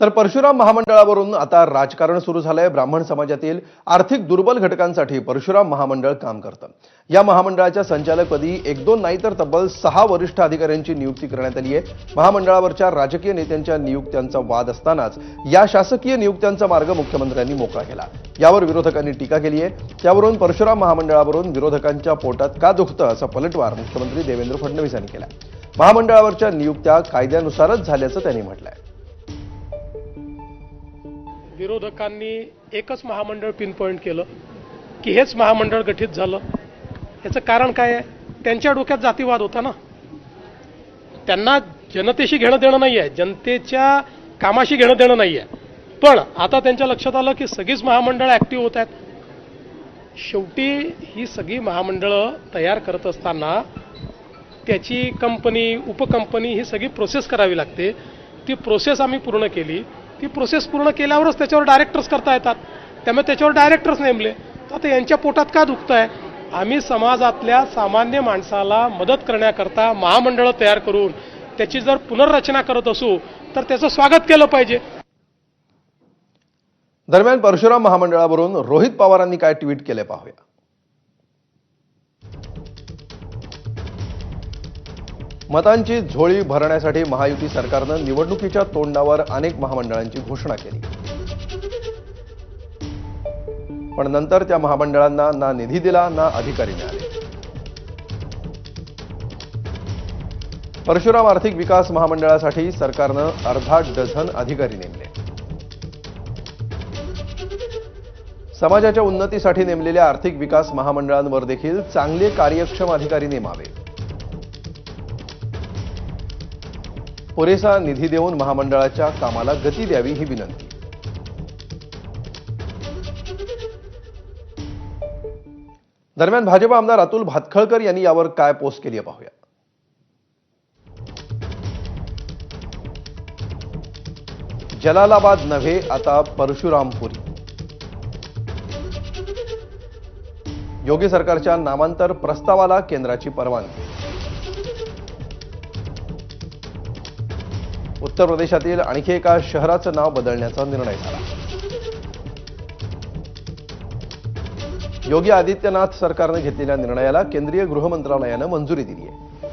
तर परशुराम महामंडळावरून आता राजकारण सुरू झालंय. ब्राह्मण समाजातील आर्थिक दुर्बल घटकांसाठी परशुराम महामंडळ काम करतं. या महामंडळाच्या संचालकपदी एक दोन नाही तर तब्बल सहा वरिष्ठ अधिकाऱ्यांची नियुक्ती करण्यात आली आहे. महामंडळावरच्या राजकीय नेत्यांच्या नियुक्त्यांचा वाद असतानाच या शासकीय नियुक्त्यांचा मार्ग मुख्यमंत्र्यांनी मोकळा केला. यावर विरोधकांनी टीका केली आहे. त्यावरून परशुराम महामंडळावरून विरोधकांच्या पोटात का दुखतं असा पलटवार मुख्यमंत्री देवेंद्र फडणवीस यांनी केला. महामंडळावरच्या नियुक्त्या कायद्यानुसारच झाल्याचं त्यांनी म्हटलंय. विरोधकांनी एकच महामंडळ पिनपॉईंट केलं की हेच महामंडळ गठीत झालं. याचं कारण काय आहे? त्यांच्या डोक्यात जातीवाद होता ना. त्यांना जनतेशी घेणं देणं नाही आहे जनतेच्या कामाशी घेणं देणं नाही आहे पण आता त्यांच्या लक्षात आलं की सगळीच महामंडळं ॲक्टिव्ह होत आहेत. शेवटी ही सगळी महामंडळं तयार करत असताना त्याची कंपनी उपकंपनी ही सगळी प्रोसेस करावी लागते. ती प्रोसेस आम्ही पूर्ण केली. ती प्रोसेस पूर्ण केल्यावरच त्याच्यावर डायरेक्टर्स करता येतात. त्यामुळे त्याच्यावर डायरेक्टर्स नेमले. तर आता यांच्या पोटात का दुखत आहे आम्ही समाजातल्या सामान्य माणसाला मदत करण्याकरता महामंडळं तयार करून त्याची जर पुनर्रचना करत असू तर त्याचं स्वागत केलं पाहिजे. दरम्यान परशुराम महामंडळावरून रोहित पवारांनी काय ट्विट केले पाहूया. मतांची झोळी भरण्यासाठी महायुती सरकारनं निवडणुकीच्या तोंडावर अनेक महामंडळांची घोषणा केली. पण नंतर त्या महामंडळांना ना निधी दिला ना अधिकारी मिळाले. परशुराम आर्थिक विकास महामंडळासाठी सरकारनं अर्धा डझन अधिकारी नेमले. समाजाच्या उन्नतीसाठी नेमलेल्या आर्थिक विकास महामंडळांवर देखील चांगले कार्यक्षम अधिकारी नेमावे पुरेसा निधी देऊन महामंडळाच्या कामाला गती द्यावी ही विनंती. दरम्यान भाजपा आमदार अतुल भातखळकर यांनी यावर काय पोस्ट केली आहे पाहूया. जलालाबाद नव्हे आता परशुरामपुरी. योगी सरकारच्या नामांतर प्रस्तावाला केंद्राची परवानगी. उत्तर प्रदेशातील आणखी एका शहराचं नाव बदलण्याचा निर्णय झाला. योगी आदित्यनाथ सरकारने घेतलेल्या निर्णयाला केंद्रीय गृह मंत्रालयानं मंजुरी दिली आहे